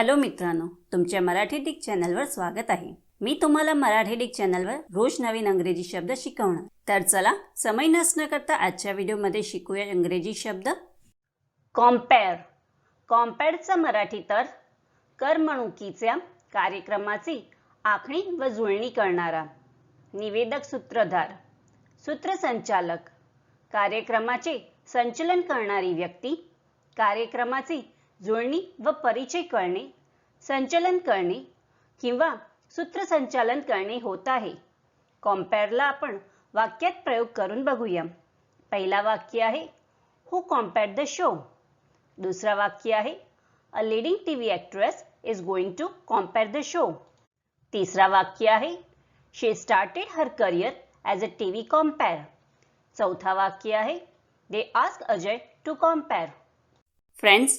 Hello मित्रांनो तुमच्या Marathi Dick चॅनलवर स्वागत आहे. मी तुम्हाला मराठी डिक चॅनलवर रोज नवीन अंग्रेजी शब्द शिकवणार. तर चला समय नसणं करता आजच्या व्हिडिओमध्ये शिकूया इंग्रजी शब्द. कॉम्पेअर कॉम्पेअरचा मराठी तर करमणुकीच्या कार्यक्रमाची आखणी व जुळणी करणारा. निवेदक सूत्रधार. सूत्रसंचालक. कार्यक्रमाचे संचलन करणारी व्यक्ती. कार्यक्रमाची जुळणी व परिचय करणे संचलन करणे किंवा सूत्रसंचालन करणे होत आहे. कॉम्पेअरला आपण वाक्यात प्रयोग करून बघूया. पहिला वाक्य आहे हू कॉम्पेअर द शो दुसरा वाक्य आहे a leading T V actress is going to compere the show तिसरा वाक्य आहे she started her career as a T V compere चौथा वाक्य आहे they ask Ajay to compere friends